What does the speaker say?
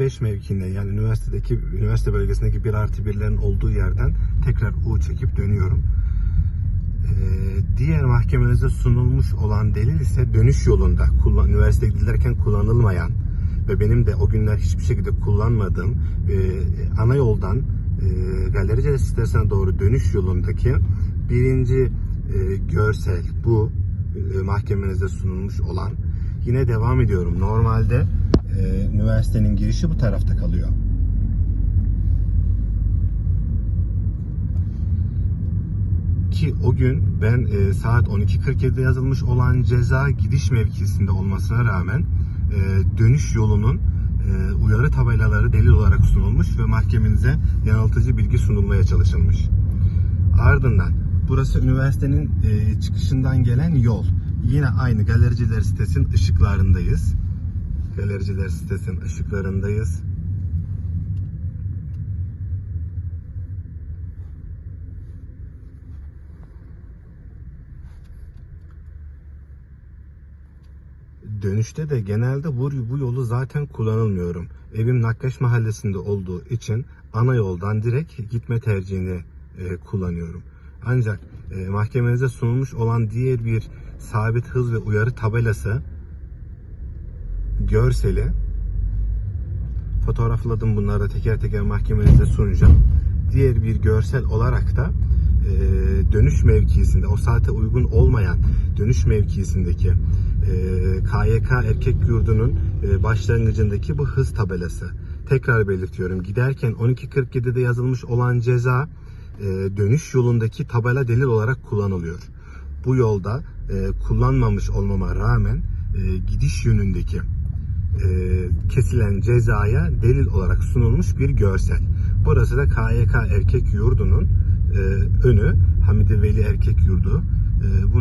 5 mevkinde yani üniversitedeki üniversite bölgesindeki 1 artı 1'lerin olduğu yerden tekrar U çekip dönüyorum. Ee, diğer mahkemenize sunulmuş olan delil ise dönüş yolunda kullan, üniversiteye giderken kullanılmayan ve benim de o günler hiçbir şekilde kullanmadığım e, ana yoldan e, Galerice sitesine doğru dönüş yolundaki birinci e, görsel bu e, mahkemenize sunulmuş olan yine devam ediyorum. Normalde e, üniversitenin girişi bu tarafta kalıyor. Ki o gün ben e, saat 12.47'de yazılmış olan ceza gidiş mevkisinde olmasına rağmen e, dönüş yolunun e, uyarı tabelaları delil olarak sunulmuş ve mahkemenize yanıltıcı bilgi sunulmaya çalışılmış. Ardından burası üniversitenin e, çıkışından gelen yol. Yine aynı galericiler sitesinin ışıklarındayız. Galericiler sitesinin ışıklarındayız. Dönüşte de genelde bu, bu yolu zaten kullanılmıyorum. Evim Nakkaş Mahallesi'nde olduğu için ana yoldan direkt gitme tercihini e, kullanıyorum. Ancak e, mahkemenize sunulmuş olan diğer bir sabit hız ve uyarı tabelası görseli fotoğrafladım bunları da teker teker mahkemenize sunacağım. Diğer bir görsel olarak da e, dönüş mevkisinde o saate uygun olmayan dönüş mevkisindeki e, KYK erkek yurdunun e, başlangıcındaki bu hız tabelası. Tekrar belirtiyorum. Giderken 12.47'de yazılmış olan ceza e, dönüş yolundaki tabela delil olarak kullanılıyor. Bu yolda e, kullanmamış olmama rağmen e, gidiş yönündeki e, kesilen cezaya delil olarak sunulmuş bir görsel. Burası da KYK erkek yurdunun e, önü Hamide Veli erkek yurdu. E,